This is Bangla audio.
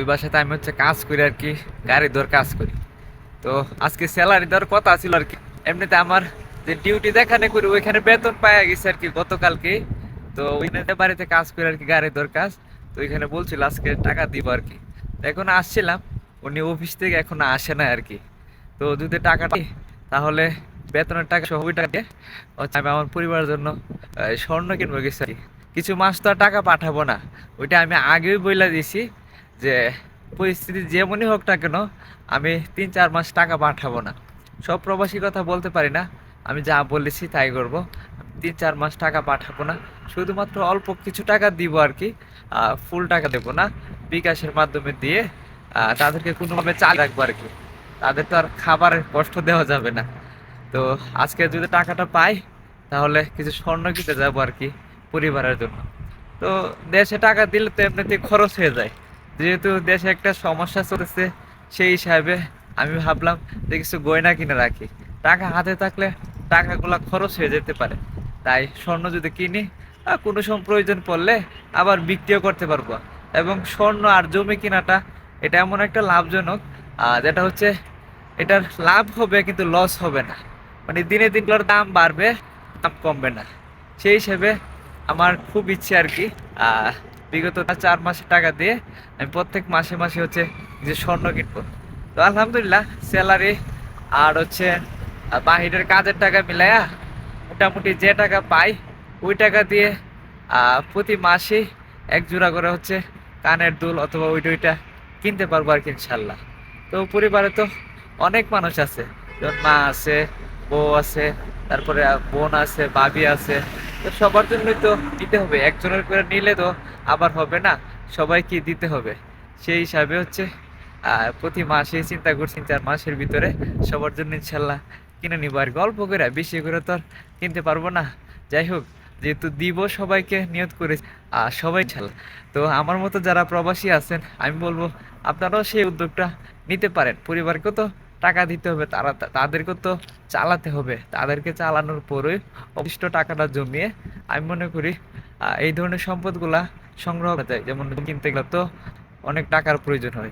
ওই বাসাতে আমি হচ্ছে কাজ করি আর কি, গাড়ি ধর কাজ করি। তো আজকে স্যালারি দেওয়ার কথা ছিল আর কি। এমনিতে আমার যে ডিউটি দেখানে করি, ওইখানে বেতন পাওয়া গেছে আর কি গতকালকে। তো ওইখানে বাড়িতে কাজ করি আর কি, গাড়ি ধর কাজ, তো ওইখানে বলছিল আজকে টাকা দিব আর কি। এখন আসছিলাম, উনি অফিস থেকে এখন আসে না আর কি। তো যদি টাকাটা তাহলে বেতনের টাকা সহ ওই টাকা হচ্ছে আমি আমার পরিবারের জন্য স্বর্ণ কিনবো গেছি আর কি। কিছু মাস তো আর টাকা পাঠাবো না, ওইটা আমি আগেই বইলা দিয়েছি। যে পরিস্থিতি যেমনই হোক না কেন, আমি তিন চার মাস টাকা পাঠাবো না। সব প্রবাসী কথা বলতে পারি না, আমি যা বলেছি তাই করব। তিন চার মাস টাকা পাঠাবো না, শুধুমাত্র অল্প কিছু টাকা দিব আর কি ফুল টাকা দেবো না, বিকাশের মাধ্যমে দিয়ে তাদেরকে কোনোভাবে চাল রাখব আর কি। তাদের তো আর খাবারের কষ্ট দেওয়া যাবে না। তো আজকে যদি টাকাটা পাই, তাহলে কিছু স্বর্ণ কিনতে যাব আর কি পরিবারের জন্য। তো দেশে টাকা দিলে তো এমনিতে খরচ হয়ে যায়। যেহেতু দেশে একটা সমস্যা চলতেছে, সেই হিসাবে আমি ভাবলাম যে কিছু গয়না কিনে রাখি। টাকা হাতে থাকলে টাকাগুলো খরচ হয়ে যেতে পারে। তাই স্বর্ণ যদি কিনি কোনো সময় প্রয়োজন পড়লে আবার বিক্রিও করতে পারব। এবং স্বর্ণ আর জমি কেনাটা, এটা এমন একটা লাভজনক যেটা হচ্ছে এটার লাভ হবে কিন্তু লস হবে না। মানে দিনে দিন এগুলোর দাম বাড়বে, দাম কমবে না। সেই হিসেবে আমার খুব ইচ্ছে আর কি বিগত চার মাসে টাকা দিয়ে আমি প্রত্যেক মাসে মাসে হচ্ছে যে স্বর্ণ কিনবো। তো আলহামদুলিল্লাহ স্যালারি আর হচ্ছে বাহিরের কাজের টাকা মিলায়া মোটামুটি যে টাকা পাই, ওই টাকা দিয়ে প্রতি মাসে এক জোড়া করে হচ্ছে কানের দুল অথবা ওইটা ওইটা কিনতে পারব আর কি ইনশাল্লাহ। তো পরিবারে তো অনেক মানুষ আছে, যেমন মা আছে, বউ আছে, তারপরে বোন আছে, ভাবি আছে তো সবার জন্যই তো দিতে হবে। একজনের করে নিলে তো আবার হবে না, সবাইকে দিতে হবে। সেই হিসাবে হচ্ছে প্রতি মাসে চিন্তা করছি চার মাসের ভিতরে সবার জন্য ইনশাল্লাহ কিনে নিব। আর গল্প করে, বেশি করে তো আর কিনতে পারব না। যাই হোক, যেহেতু দিব সবাইকে, নিয়ত করে আর সবাই ইনশাল্লাহ। তো আমার মতো যারা প্রবাসী আছেন, আমি বলব, আপনারাও সেই উদ্যোগটা নিতে পারেন। পরিবারকে তো টাকা দিতে হবে, তারা তাদেরকে তো চালাতে হবে। তাদেরকে চালানোর পরে অবশিষ্ট টাকাটা জমিয়ে আমি মনে করি এই ধরনের সম্পদগুলা সংগ্রহ করা যায়। যেমন কিনতে গেলে তো অনেক টাকার প্রয়োজন হয়।